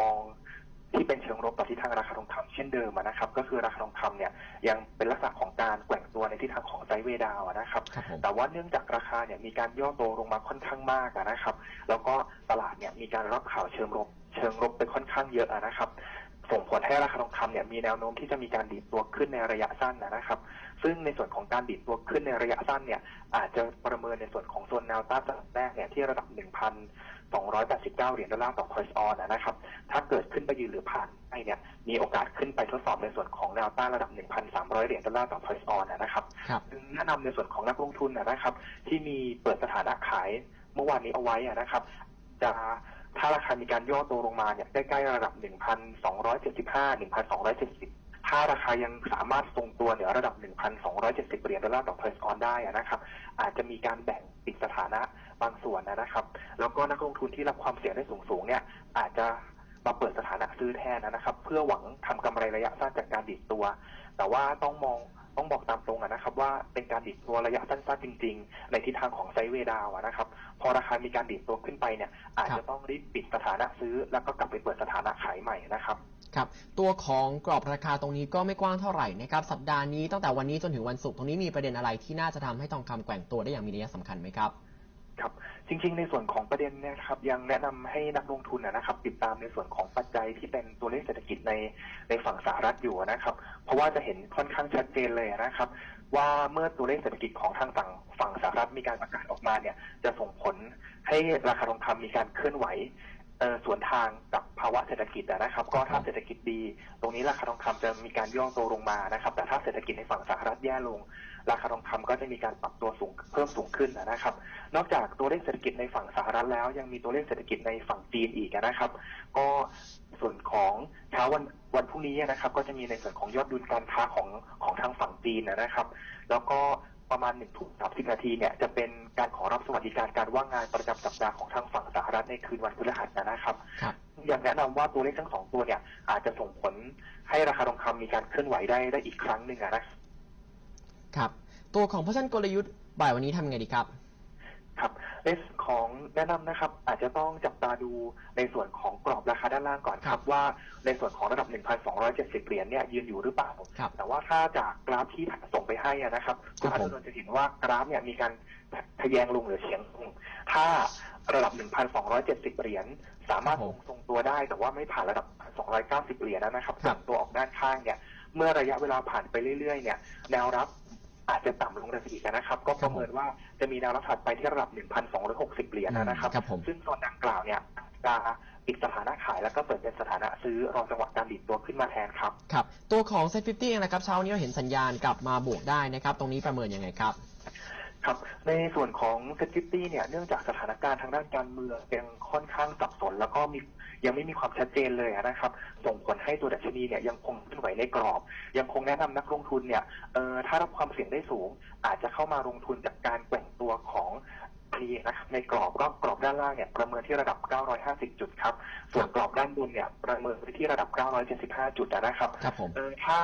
มองที่เป็นเชิงลบต่อทิศทางราคาทองคำเช่นเดิมอะนะครับ ก็คือราคาทองคำเนี่ยยังเป็นลักษณะของการแกว่งตัวในทิศทางของไซด์เวย์ดาวน์อะนะครับครับผมแต่ว่าเนื่องจากราคาเนี่ยมีการย่อตัวลงมาค่อนข้างมากอะนะครับ แล้วก็ตลาดเนี่ยมีการรับข่าวเชิงลบเชิงลบไปค่อนข้างเยอะอะนะครับ ส่งผลให้ราคาทองคำเนี่ยมีแนวโน้มที่จะมีการดีดตัวขึ้นในระยะสั้นนะนะครับ ซึ่งในส่วนของการดีดตัวขึ้นในระยะสั้นเนี่ยอาจจะประเมินในส่วนของโซนแนวต้านระดับแรกเนี่ยที่ระดับ 1,289 เหรียญดอลลาร์ต่อ price on นะนะครับ ถ้าเกิดขึ้นไปยืนหรือผ่านไปเนี่ยมีโอกาสขึ้นไปทดสอบในส่วนของแนวต้านระดับ 1,300 เหรียญดอลลาร์ต่อ price on นะครับครับซึ่งแนะนำในส่วนของนักลงทุนนะนะครับ ที่มีเปิดสถานะขายเมื่อวานนี้เอาไว้อะนะครับ จะ ถ้าราคามีการย่อตัวลงมาเนี่ยใกล้ๆระดับ 1,275 1,270ถ้าราคายังสามารถทรงตัวเหนือระดับ 1,270 เหรียญดอลลาร์ต่อ price on ได้นะครับ อาจจะมีการแบ่งปิดสถานะบางส่วนนะครับ แล้วก็นักลงทุนที่รับความเสี่ยงได้สูงๆเนี่ย อาจจะมาเปิดสถานะซื้อแทนนะครับ เพื่อหวังทำกำไรระยะสั้นจากการดิดตัว แต่ว่าต้องมองต้องบอกตามตรงนะครับ ว่าเป็นการดิดตัวระยะสั้นๆจริง ๆ ในทิศทางของไซเวดาวะนะครับ พอราคามีการดิดตัวขึ้นไปเนี่ย อาจครัจะบต้องรีบปิดสถานะซื้อ แล้วก็กลับไปเปิดสถานะขายใหม่นะครับครับตัวของกรอบราคาตรงนี้ก็ไม่กว้างเท่าไหร่นะครับสัปดาห์นี้ตั้งแต่วันนี้จนถึงวันศุกร์ตรงนี้มีประเด็นอะไรที่น่าจะทำให้ทองคำแกว่งตัวได้อย่างมีนัยสำคัญไหมครับ ครับจริงๆ ในส่วนของประเด็นเนยนะครับยังแนะนำให้นักลงทุนนะครับ ติดตามในส่วนของปัจจัยที่เป็นตัวเลขเศรษฐกิจในในฝั่งสหรัฐอยู่นะครับ เพราะว่าจะเห็นค่อนข้างชัดเจนเลยนะครับ ว่าเมื่อตัวเลขเศรษฐกิจของทางฝั่งฝั่งสหรัฐมีการประกาศออกมาเนี่ยจะส่งผลให้ราคาทองคำมีการเคลื่อนไหว ส่วนทางกับภาวะเศรษฐกิจนะครับ ก็ถ้าเศรษฐกิจดี ตรงนี้ราคาทองคำจะมีการย่อตัวลงมานะครับ แต่ถ้าเศรษฐกิจในฝั่งสหรัฐแย่ลง ราคาทองคำก็จะมีการปรับตัวสูงเพิ่มสูงขึ้นนะครับ นอกจากตัวเลขเศรษฐกิจในฝั่งสหรัฐแล้ว ยังมีตัวเลขเศรษฐกิจในฝั่งจีนอีกนะครับ ก็ส่วนของเช้าวันวันพรุ่งนี้นะครับ ก็จะมีในส่วนของยอดดุลการค้าของของทางฝั่งจีนนะครับ แล้วก็ ประมาณหนึ่งทุ่มสามสิบนาทีเนี่ยจะเป็นการขอรับสวัสดิการการว่างงานประจำสัปดาห์ของทางฝั่งสหรัฐในคืนวันพฤหัสนะครับครับยังแนะนำว่าตัวเลขทั้งสองตัวเนี่ย อาจจะส่งผลให้ราคาทองคำมีการเคลื่อนไหวได้ได้อีกครั้งหนึ่งอะนะครับ ตัวของพชันกลยุทธ์บ่ายวันนี้ทำไงดีครับ ครับในส่วนของแนะนำนะครับ อาจจะต้องจับตาดูในส่วนของกรอบราคาด้านล่างก่อนคครัรับบว่าในส่วนของระดับ 1,270 เหรียญเนี่ยยืนอยู่หรือเปล่า ครับแต่ว่าถ้าจากกราฟที่ส่งไปให้อะนะครับครัคุณบอาผมจจะเห็นว่ากราฟเนี่ยมีการทะแยงลงหรือเฉียงลงถ้าระดับ 1,270 เหรียญสามารถครับผมทรงตัวได้ แต่ว่าไม่ผ่านระดับ 290 เหรียญนะครับครับ ส่งตัวออกด้านข้างเนี่ยเมื่อระยะเวลาผ่านไปเรื่อยๆเนี่ยแนวรับ อาจจะต่ำลงได้อีกนะครับ ก็ประเมินว่าจะมีแนวรับถัดไปที่ระดับ 1,260 เหรียญนะครับครับผมซึ่งโซนดังกล่าวเนี่ยจะปิดสถานะขายแล้วก็เปิดเป็นสถานะซื้อรอจังหวะการดิดตัวขึ้นมาแทนครับ ครับ ตัวของเซ็ตฟิฟตี้เองนะครับเช้านี้เราเห็นสัญญาณกลับมาบวกได้นะครับ ตรงนี้ประเมินยังไงครับ ครับในส่วนของเซ็ตฟิตี้เนี่ยเนื่องจากสถานการณ์ทางด้านการเมืองยังค่อนข้างสับสน แล้วก็มียังไม่มีความชัดเจนเลยนะครับ ส่งผลให้ตัวดัชนีเนี่ยยังคงเคลื่อนไหวในกรอบ ยังคงแนะนำนักลงทุนเนี่ยเอ่อถ้ารับความเสี่ยงได้สูง อาจจะเข้ามาลงทุนจากการแกว่งตัวของนี่นะครับในกรอบก็กรอบด้านล่างเนี่ยประเมินที่ระดับ 950 จุดครับ ส่วนกรอบด้านบนเนี่ยประเมินไปที่ระดับ 975 จุดนะครับครับผมเออถ้า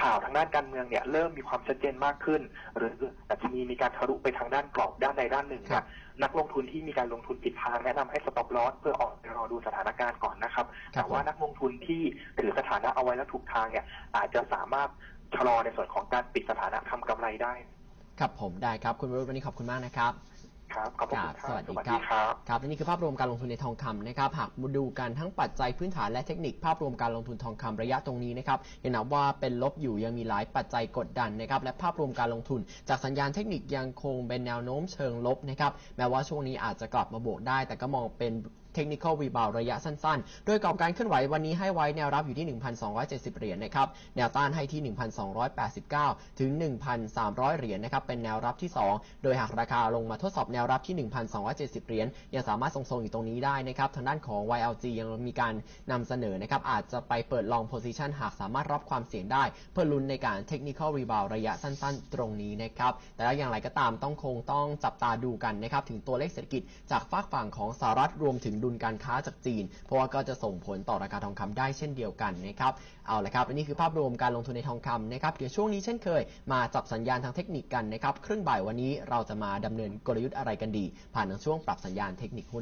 ข่าวทางด้านการเมืองเนี่ยเริ่มมีความชัดเจนมากขึ้น หรืออาจจะมีมีการทะลุไปทางด้านกรอบด้านใดด้านหนึ่งครัเนี่บยนักลงทุนที่มีการลงทุนผิดทางแนะนำให้สต็อปลอสเพื่อออกไปรอดูสถานการณ์ก่อนนะครับครับ แต่ว่านักลงทุนที่ถือสถานะเอาไว้แล้วถูกทางเนี่ยอาจจะสามารถชะลอในส่วนของการปิดสถานะทำกำไรได้ ครับผมได้ครับคุณวรุษวันนี้ขอบคุณมากนะครับ ครับขอบคุณครับครับสวัสดีสวัสครัดีบครับครับและนี่คือภาพรวมการลงทุนในทองคำนะครับหากมาดูกันทั้งปัจจัยพื้นฐานและเทคนิคภาพรวมการลงทุนทองคำระยะตรงนี้นะครับเห็นนะว่าเป็นลบอยู่ยังมีหลายปัจจัยกดดันนะครับและภาพรวมการลงทุน จากสัญญาณเทคนิคยังคงเป็นแนวโน้มเชิงลบนะครับแม้ว่าช่วงนี้อาจจะกลับมาบวกได้ แต่ก็มองเป็น เทคนิคอลรีบาวระยะสั้นๆ โดยกรอบการเคลื่อนไหววันนี้ให้ไว้แนวรับอยู่ที่ 1,270 เหรียญนะครับ แนวต้านให้ที่ 1,289 ถึง 1,300 เหรียญนะครับ เป็นแนวรับที่ 2 โดยหากราคาลงมาทดสอบแนวรับที่ 1,270 เหรียญ ยังสามารถทรงๆอยู่ตรงนี้ได้นะครับ ทางด้านของ YLG ยังมีการนำเสนอนะครับ อาจจะไปเปิดลองโพซิชันหากสามารถรับความเสี่ยงได้ เพื่อลุ้นในการเทคนิคอลรีบาวระยะสั้นๆ ตรงนี้นะครับ แต่แล้วอย่างไรก็ตามต้องคงต้องจับตาดูกันนะครับ ถึงตัวเลขเศรษฐกิจจากฝากฝั่งของสหรัฐรวมถึงดุลการค้าจากจีน เพราะว่าก็จะส่งผลต่อราคาทองคำได้เช่นเดียวกันนะครับเอาละครับอันนี้คือภาพรวมการลงทุนในทองคำนะครับเดี๋ยวช่วงนี้เช่นเคย มาจับสัญญาณทางเทคนิคกันนะครับครึ่งบ่ายวันนี้เราจะมาดำเนินกลยุทธ์อะไรกันดี ผ่านทางช่วงปรับสัญญาณเทคนิคหุ้น